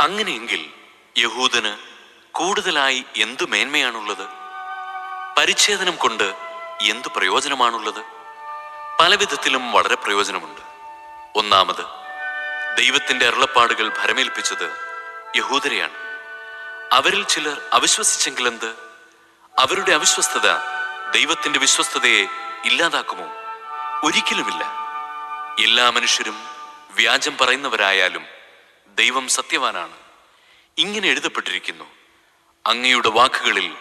അങ്ങനെയെങ്കിൽ യഹൂദന് കൂടുതലായി എന്തു മേന്മയാണുള്ളത്? പരിച്ഛേദനം കൊണ്ട് എന്തു പ്രയോജനമാണുള്ളത്? പലവിധത്തിലും വളരെ പ്രയോജനമുണ്ട്. ഒന്നാമത് ദൈവത്തിന്റെ അരുളപ്പാടുകൾ ഭരമേൽപ്പിച്ചത് യഹൂദരെയാണ്. അവരിൽ ചിലർ അവിശ്വസിച്ചെങ്കിലെന്ത് അവരുടെ അവിശ്വസ്തത ദൈവത്തിന്റെ വിശ്വസ്തതയെ ഇല്ലാതാക്കുമോ? ഒരിക്കലുമില്ല. എല്ലാ മനുഷ്യരും വ്യാജം പറയുന്നവരായാലും ദൈവം സത്യവാനാണ്. ഇങ്ങനെ എഴുതപ്പെട്ടിരിക്കുന്നു. അങ്ങയുടെ വാക്കുകളിൽ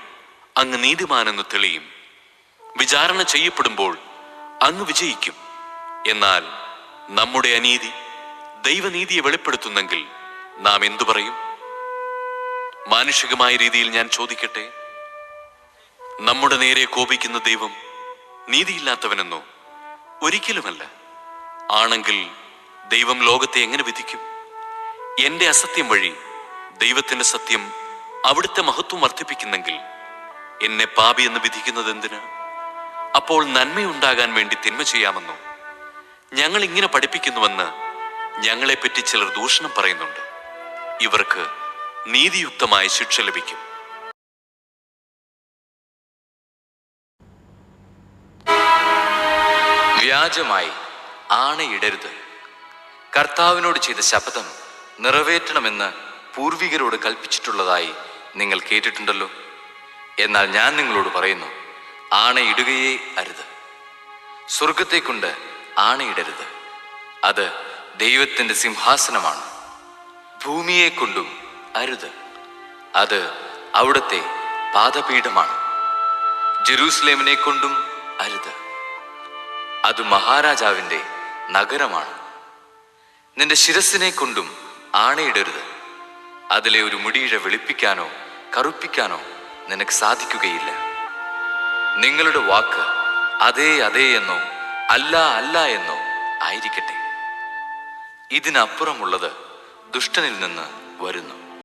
അങ്ങ് നീതിമാനെന്ന് തെളിയും. വിചാരണ ചെയ്യപ്പെടുമ്പോൾ അങ്ങ് വിജയിക്കും. എന്നാൽ നമ്മുടെ അനീതി ദൈവനീതിയെ വെളിപ്പെടുത്തുന്നെങ്കിൽ നാം എന്തു പറയും? മാനുഷികമായ രീതിയിൽ ഞാൻ ചോദിക്കട്ടെ? നമ്മുടെ നേരെ കോപിക്കുന്ന ദൈവം നീതിയില്ലാത്തവനെന്നോ? ഒരിക്കലുമല്ല. ആണെങ്കിൽ ദൈവം ലോകത്തെ എങ്ങനെ വിധിക്കും? എന്റെ അസത്യം വഴി ദൈവത്തിന്റെ സത്യം അവിടുത്തെ മഹത്വം വർദ്ധിപ്പിക്കുന്നെങ്കിൽ എന്നെ പാപി എന്ന് വിധിക്കുന്നത് എന്തിന്? അപ്പോൾ നന്മയുണ്ടാകാൻ വേണ്ടി തിന്മ ചെയ്യാമെന്നോ? ഞങ്ങൾ ഇങ്ങനെ പഠിപ്പിക്കുന്നുവെന്ന് ഞങ്ങളെപ്പറ്റി ചിലർ ദൂഷണം പറയുന്നുണ്ട്. ഇവർക്ക് നീതിയുക്തമായ ശിക്ഷ ലഭിക്കും. വ്യാജമായി ആണയിടരുത്. കർത്താവിനോട് ചെയ്ത ശപഥം നിറവേറ്റണമെന്ന് പൂർവികരോട് കൽപ്പിച്ചിട്ടുള്ളതായി നിങ്ങൾ കേട്ടിട്ടുണ്ടല്ലോ. എന്നാൽ ഞാൻ നിങ്ങളോട് പറയുന്നു ആണയിടുകയേ അരുത്. സ്വർഗത്തെ കൊണ്ട് ആണയിടരുത്. അത് ദൈവത്തിന്റെ സിംഹാസനമാണ്. ഭൂമിയെ കൊണ്ടും അരുത്. അത് അവിടുത്തെ പാദപീഠമാണ്. ജെറൂസലേമിനെ കൊണ്ടും അരുത്. അത് മഹാരാജാവിന്റെ നഗരമാണ്. നിന്റെ ശിരസിനെ കൊണ്ടും ആണയിടരുത്. അതിലെ ഒരു മുടിയിഴ വെളുപ്പിക്കാനോ കറുപ്പിക്കാനോ നിനക്ക് സാധിക്കുകയില്ല. നിങ്ങളുടെ വാക്ക് അതേ അതേ എന്നോ അല്ല അല്ല എന്നോ ആയിരിക്കട്ടെ. ഇതിനപ്പുറമുള്ളത് ദുഷ്ടനിൽ നിന്ന് വരുന്നു.